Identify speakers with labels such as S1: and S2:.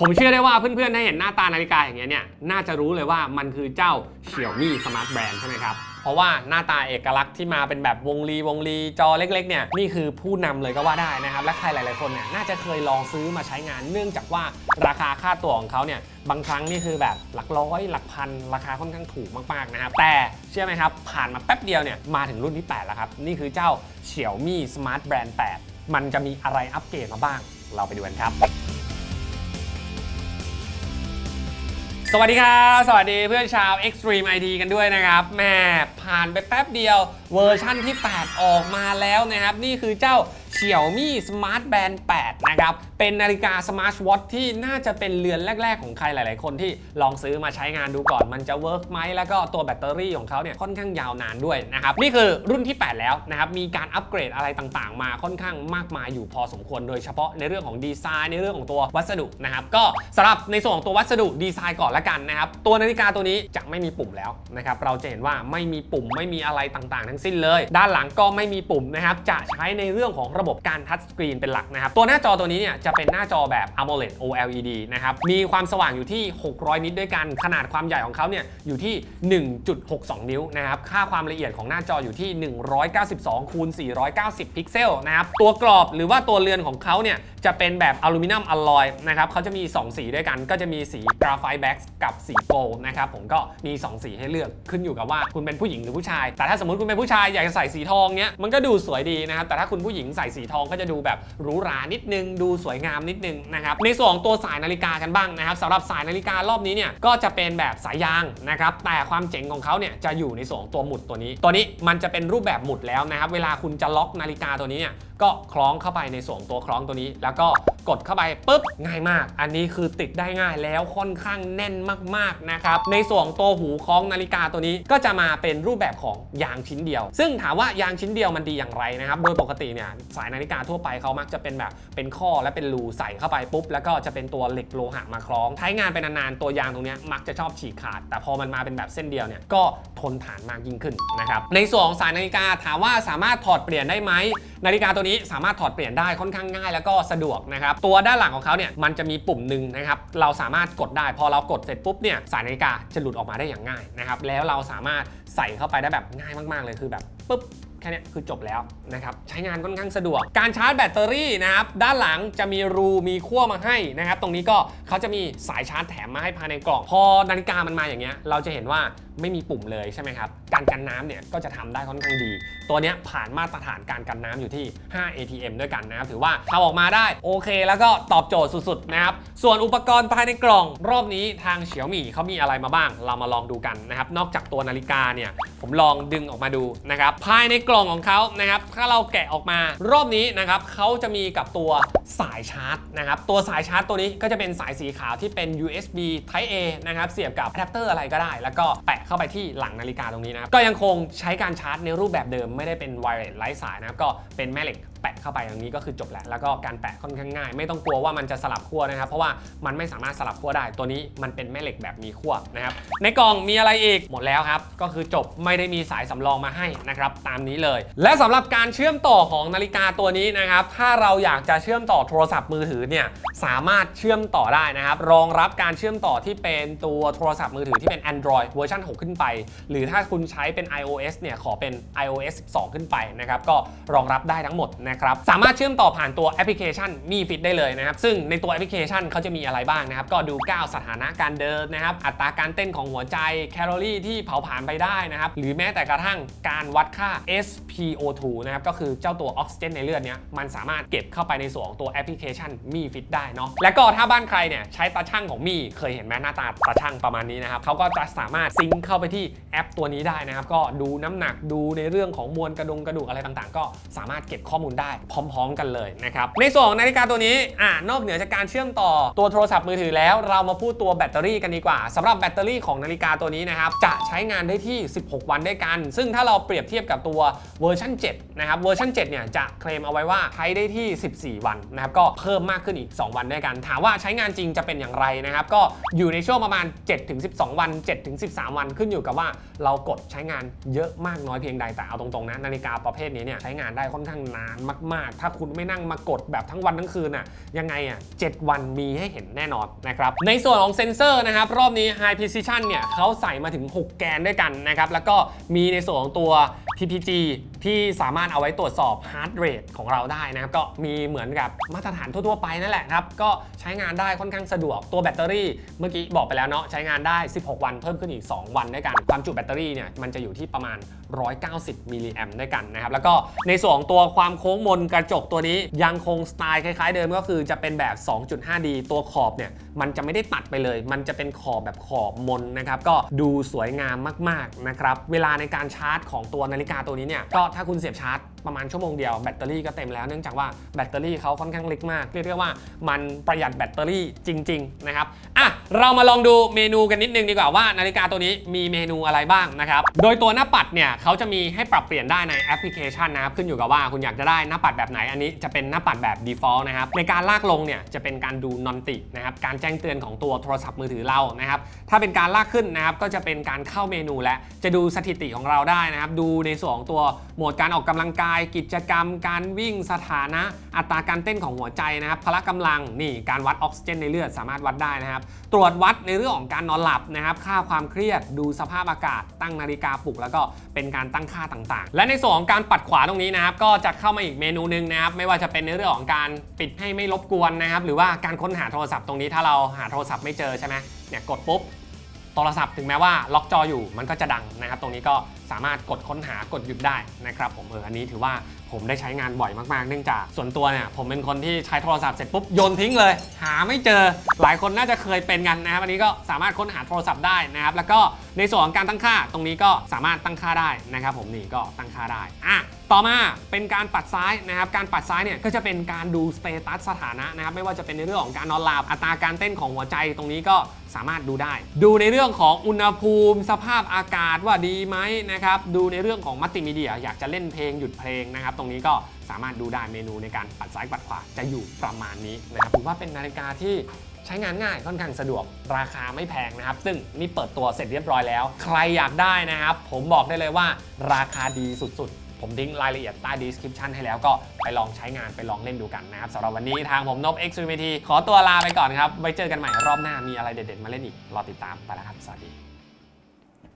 S1: ผมเชื่อได้ว่าเพื่อนๆ ถ้าเห็นหน้าตานาฬิกาอย่างเงี้ยเนี่ย น่าจะรู้เลยว่ามันคือเจ้า Xiaomi Smart Band ใช่ไหมครับ เพราะว่าหน้าตาเอกลักษณ์ที่มาเป็นแบบวงรีวงรีจอเล็กๆ เนี่ย นี่คือผู้นำเลยก็ว่าได้นะครับ และใครหลายๆ คนเนี่ยน่าจะเคยลองซื้อมาใช้งาน เนื่องจากว่าราคาค่าตัวของเขาเนี่ยบางครั้งนี่คือแบบหลักร้อยหลักพัน ราคาค่อนข้างถูกมากๆนะครับ แต่เชื่อไหมครับ ผ่านมาแป๊บเดียวเนี่ยมาถึงรุ่นที่ 8 แล้วครับ นี่คือเจ้า Xiaomi Smart Band 8 มันจะมีอะไรอัปเกรดมาบ้าง เราไปดูกันครับ สวัสดีครับ สวัสดีเพื่อนชาว Extreme ID กันด้วยนะครับแม่ผ่านไปแป๊บเดียวเวอร์ชั่นที่ 8 ออกมาแล้วนะครับ นี่คือเจ้า Xiaomi Smart Band 8นะครับ เป็นนาฬิกา Smart Watch ที่น่าจะเป็นเรือนแรก ๆ ของใครหลาย ๆ คนที่ลองซื้อมาใช้งานดูก่อน มันจะเวิร์กไหมแล้วก็ตัวแบตเตอรี่ของเขาเนี่ยค่อนข้างยาวนานด้วยนะครับ นี่คือรุ่นที่ 8 แล้วนะครับ มีการอัปเกรดอะไรต่าง ๆ มาค่อนข้างมากมายอยู่พอสมควร โดยเฉพาะในเรื่องของดีไซน์ในเรื่องของตัววัสดุนะครับ ก็สำหรับในส่วนของตัววัสดุดีไซน์ก่อนละกันนะครับ ตัวนาฬิกาตัวนี้จะไม่มีปุ่มแล้วนะครับ เราจะเห็นว่าไม่มีปุ่มไม่มีอะไรต่าง ๆ ทั้งสิ้นเลย ด้านหลังก็ไม่มีปุ่มนะครับ จะใช้ในเรื่องของระบบการทัชสกรีนเป็นหลักนะครับ ตัวหน้าจอตัวนี้เนี่ยจะเป็นหน้าจอแบบ AMOLED OLED นะครับ มีความสว่างอยู่ที่ 600 นิตด้วยกัน ขนาดความใหญ่ของเขาเนี่ยอยู่ที่ 1.62 นิ้วนะครับ ค่าความละเอียดของหน้าจออยู่ที่ 192คูณ490 พิกเซลนะครับ ตัวกรอบหรือว่าตัวเรือนของเขาเนี่ยจะเป็นแบบอลูมิเนียมอลลอยนะครับเขาจะมี 2 สีด้วยกัน ก็จะมีสีกราไฟต์แบ็กกับสีโกลนะครับผมก็มี 2 สีให้เลือกขึ้นอยู่กับว่าคุณเป็นผู้หญิงหรือผู้ชาย แต่ถ้าสมมติคุณเป็นผู้ชายอยากจะใส่สีทองเนี้ยมันก็ดูสวยดีนะครับแต่ถ้าคุณผู้หญิงใส่สีทองก็จะดูแบบหรูหรานิดนึง ดูสวยงามนิดนึงนะครับในส่วนของตัวสายนาฬิกากันบ้างนะครับสำหรับสายนาฬิการอบนี้เนี่ยก็จะเป็นแบบสายยางนะครับแต่ความเจ๋งของเขาเนี่ยจะอยู่ในส่วนของตัวหมุดตัวนี้ ตัวนี้มันจะเป็นรูปแบบหมุดแล้วนะครับเวลาคุณจะล็อกนาฬิกาตัวนี้เนี่ยก็คล้องเข้าไปในส่วนตัวคล้องตัวนี้ แล้วก็ กดเข้าไปปุ๊บง่ายมาก อันนี้คือติดได้ง่ายแล้วค่อนข้างแน่นมากๆนะครับในส่วนตัวหูคล้องนาฬิกาตัวนี้ก็จะมาเป็นรูปแบบของยางชิ้นเดียว ซึ่งถามว่ายางชิ้นเดียวมันดีอย่างไรนะครับโดยปกติเนี่ยสายนาฬิกาทั่วไปเขามักจะเป็นแบบเป็นข้อและเป็นรูใส่เข้าไปปุ๊บแล้วก็จะเป็นตัวเหล็กโลหะมาคล้อง ใช้งานไปนานๆตัวยางตรงนี้มักจะชอบฉีกขาด แต่พอมันมาเป็นแบบเส้นเดียวเนี่ยก็ทนทานมากยิ่งขึ้นนะครับในส่วนของสายนาฬิกาถามว่าสามารถถอดเปลี่ยนได้ไหมนาฬิกาตัวนี้สามารถถอดเปลี่ยนได้ค่อนข้างง่ายแล้วก็สะดวกนะครับ ตัวด้านหลังของเขาเนี่ยมันจะมีปุ่มหนึ่งนะครับ เราสามารถกดได้ พอเรากดเสร็จปุ๊บเนี่ยสายนาฬิกาจะหลุดออกมาได้อย่างง่ายนะครับ แล้วเราสามารถใส่เข้าไปได้แบบง่ายมาก ๆ เลยคือแบบปุ๊บแค่นี้คือจบแล้วนะครับ ใช้งานค่อนข้างสะดวก การชาร์จแบตเตอรี่นะครับ ด้านหลังจะมีรูมีขั้วมาให้นะครับ ตรงนี้ก็เขาจะมีสายชาร์จแถมมาให้ภายในกล่อง พอนาฬิกามันมาอย่างเงี้ยเราจะเห็นว่า ไม่มีปุ่มเลยใช่ไหมครับ การกันน้ำเนี่ยก็จะทำได้ค่อนข้างดี ตัวนี้ผ่านมาตรฐานการกันน้ำอยู่ที่ 5 ATM ด้วยกันนะครับ ถือว่าทำออกมาได้โอเค แล้วก็ตอบโจทย์สุดๆนะครับ ส่วนอุปกรณ์ภายในกล่องรอบนี้ทางเฉียวหมี่เขามีอะไรมาบ้าง เรามาลองดูกันนะครับ นอกจากตัวนาฬิกาเนี่ยผมลองดึงออกมาดูนะครับ ภายในกล่องของเขานะครับ ถ้าเราแกะออกมารอบนี้นะครับเขาจะมีกับตัวสายชาร์จนะครับตัวสายชาร์จตัวนี้ก็จะเป็นสายสีขาวที่เป็น USB Type A นะครับเสียบกับอะแดปเตอร์อะไรก็ได้ แล้วก็แปะเข้าไปที่หลังนาฬิกาตรงนี้นะครับก็ยังคงใช้การชาร์จในรูปแบบเดิมไม่ได้เป็นไวเลสไร้สายนะครับก็เป็นแม่เหล็ก ปะเข้าไปอย่างนี้ก็คือจบแล้วแล้วก็การแปะค่อนข้างง่าย ไม่ต้องกลัวว่ามันจะสลับขั้วนะครับ เพราะว่ามันไม่สามารถสลับขั้วได้ ตัวนี้มันเป็นแม่เหล็กแบบมีขั้วนะครับ ในกล่องมีอะไรอีกหมดแล้วครับ ก็คือจบไม่ได้มีสายสำรองมาให้นะครับตามนี้เลย และสำหรับการเชื่อมต่อของนาฬิกาตัวนี้นะครับ ถ้าเราอยากจะเชื่อมต่อโทรศัพท์มือถือเนี่ยสามารถเชื่อมต่อได้นะครับ รองรับการเชื่อมต่อที่เป็นตัวโทรศัพท์มือถือที่เป็น Android เวอร์ชัน6 ขึ้นไป หรือถ้าคุณใช้เป็น iOS เนี่ยขอเป็น iOS 12 ขึ้นไปนะครับก็รองรับได้ทั้งหมดนะครับ สามารถเชื่อมต่อผ่านตัวแอปพลิเคชันมีฟิตได้เลยนะครับ ซึ่งในตัวแอปพลิเคชันเขาจะมีอะไรบ้างนะครับ ก็ดูก้าวสถานะการเดินนะครับ อัตราการเต้นของหัวใจ แคลอรี่ที่เผาผลาญไปได้นะครับ หรือแม้แต่กระทั่งการวัดค่า SpO2 นะครับ ก็คือเจ้าตัวออกซิเจนในเลือดเนี้ย มันสามารถเก็บเข้าไปในส่วนของตัวแอปพลิเคชันมีฟิตได้เนาะ และก็ถ้าบ้านใครเนี่ยใช้ตาช่างของมีเคยเห็นไหมหน้าตาตาช่างประมาณนี้นะครับเขาก็จะสามารถซิงเข้าไปที่แอปตัวนี้ได้นะครับ ก็ดูน้ำหนักดูในเรื่องของมวลกระดงกระดูกอะไรต่างๆ ก็สามารถเก็บข้อมูลได้พร้อม ๆ กันเลยนะครับในส่วนของนาฬิกาตัวนี้อ่านอกเหนือจากการเชื่อมต่อตัวโทรศัพท์มือถือแล้ว เรามาพูดตัวแบตเตอรี่กันดีกว่าสำหรับแบตเตอรี่ของนาฬิกาตัวนี้นะครับจะใช้งานได้ที่ 16 วันด้วยกัน ซึ่งถ้าเราเปรียบเทียบกับตัวเวอร์ชัน7นะครับเวอร์ชัน7เนี่ยจะเคลมเอาไว้ว่าใช้ได้ที่ 14 วันนะครับก็เพิ่มมากขึ้นอีก 2 วันด้วยกัน ถามว่าใช้งานจริงจะเป็นอย่างไรนะครับก็อยู่ในช่วงประมาณ 7-12 วัน 7-13 วันขึ้นอยู่กับว่าเรากดใช้งานเยอะมากน้อยเพียงใดแต่เอาตรงๆนะนาฬิกาประเภทนี้เนี่ยใช้งานได้ค่อนข้างนานมากๆ ถ้าคุณไม่นั่งมากดแบบทั้งวันทั้งคืนอะยังไงอะ7วันมีให้เห็นแน่นอนนะครับในส่วนของเซนเซอร์นะครับรอบนี้ High Precision เนี่ยเขาใส่มาถึง 6 แกนด้วยกันนะครับแล้วก็มีในส่วนของตัว PPG ที่สามารถเอาไว้ตรวจสอบ heart rate ของเราได้นะครับ ก็มีเหมือนกับมาตรฐานทั่ว ๆ ไปนั่นแหละครับ ก็ใช้งานได้ค่อนข้างสะดวกตัวแบตเตอรี่ เมื่อกี้บอกไปแล้วเนาะใช้งานได้ 16 วันเพิ่มขึ้นอีก 2 วันด้วยกัน ความจุแบตเตอรี่เนี่ยมันจะอยู่ที่ประมาณ 190 มิลลิแอมด้วยกันนะครับ แล้วก็ในส่วนของตัวความโค้งมนกระจกตัวนี้ยังคงสไตล์คล้าย ๆ เดิมก็คือจะเป็นแบบ 2.5D ตัวขอบเนี่ยมันจะไม่ได้ตัดไปเลย มันจะเป็นขอบแบบขอบมนนะครับก็ดูสวยงามมากๆนะครับเวลาในการชาร์จของตัวนาฬิกาตัวนี้เนี่ยก็ถ้าคุณเสียบชาร์จ ประมาณชั่วโมงเดียวแบตเตอรี่ก็เต็มแล้วเนื่องจากว่าแบตเตอรี่เขาค่อนข้างเล็กมากเรียกได้ว่ามันประหยัดแบตเตอรี่จริง ๆ นะครับอะเรามาลองดูเมนูกันนิดนึงดีกว่าว่านาฬิกาตัวนี้มีเมนูอะไรบ้างนะครับโดยตัวหน้าปัดเนี่ยเขาจะมีให้ปรับเปลี่ยนได้ในแอปพลิเคชันนะครับขึ้นอยู่กับว่าคุณอยากจะได้หน้าปัดแบบไหนอันนี้จะเป็นหน้าปัดแบบ default นะครับในการลากลงเนี่ยจะเป็นการดูนอนตินะครับการแจ้งเตือนของตัวโทรศัพท์มือถือเรานะครับถ้าเป็นการลากขึ้นนะครับก็จะเป็นการเข้าเมนูและจะดูสถิติของเราได้นะครับดูในส่วนของตัวโหมดการออกกำลังกายกิจกรรม การวิ่งสถานะอัตราการเต้นของหัวใจนะครับพละกำลังนี่การวัดออกซิเจนในเลือดสามารถวัดได้นะครับ ตรวจวัดในเรื่องของการนอนหลับนะครับค่าความเครียดดูสภาพอากาศ ตั้งนาฬิกาปลุก แล้วก็เป็นการตั้งค่าต่างๆ และในส่วนของการปัดขวาตรงนี้นะครับก็จะเข้ามาอีกเมนูหนึ่งนะครับไม่ว่าจะเป็นในเรื่องของการปิดให้ไม่รบกวนนะครับหรือว่าการค้นหาโทรศัพท์ตรงนี้ถ้าเราหาโทรศัพท์ไม่เจอใช่ไหมเนี่ยกดปุ๊บ โทรศัพท์ถึงแม้ว่าล็อกจออยู่มันก็จะดังนะครับ ตรงนี้ก็สามารถกดค้นหากดหยุดได้นะครับผมเอออันนี้ถือว่าผมได้ใช้งานบ่อยมากๆ เนื่องจากส่วนตัวเนี่ยผมเป็นคนที่ใช้โทรศัพท์เสร็จปุ๊บโยนทิ้งเลย หาไม่เจอหลายคนน่าจะเคยเป็นกันนะครับอันนี้ก็สามารถค้นหาโทรศัพท์ได้นะครับแล้วก็ในส่วนของการตั้งค่าตรงนี้ก็สามารถตั้งค่าได้นะครับผมนี่ก็ตั้งค่าได้อะ ต่อมาเป็นการปัดซ้ายนะครับ การปัดซ้ายเนี่ยก็จะเป็นการดูสเตตัสสถานะนะครับ ไม่ว่าจะเป็นในเรื่องของการนอนหลับ อัตราการเต้นของหัวใจตรงนี้ก็สามารถดูได้ ดูในเรื่องของอุณหภูมิ สภาพอากาศว่าดีไหมนะครับ ดูในเรื่องของมัลติมีเดีย อยากจะเล่นเพลงหยุดเพลงนะครับ ตรงนี้ก็สามารถดูได้เมนูในการปัดซ้ายปัดขวาจะอยู่ประมาณนี้นะครับถือว่าเป็นนาฬิกาที่ใช้งานง่ายค่อนข้างสะดวกราคาไม่แพงนะครับ ซึ่งนี่เปิดตัวเสร็จเรียบร้อยแล้ว ใครอยากได้นะครับ ผมบอกได้เลยว่าราคาดีสุดๆ ผมทิ้งรายละเอียดใต้ description ให้แล้วก็ไปลองใช้งานไปลองเล่นดูกันนะครับสำหรับวันนี้ทางผมนบ Extremity ขอตัวลาไปก่อนครับไว้เจอกันใหม่รอบหน้ามีอะไรเด็ดๆมาเล่นอีกรอติดตามไปแล้วครับสวัสดี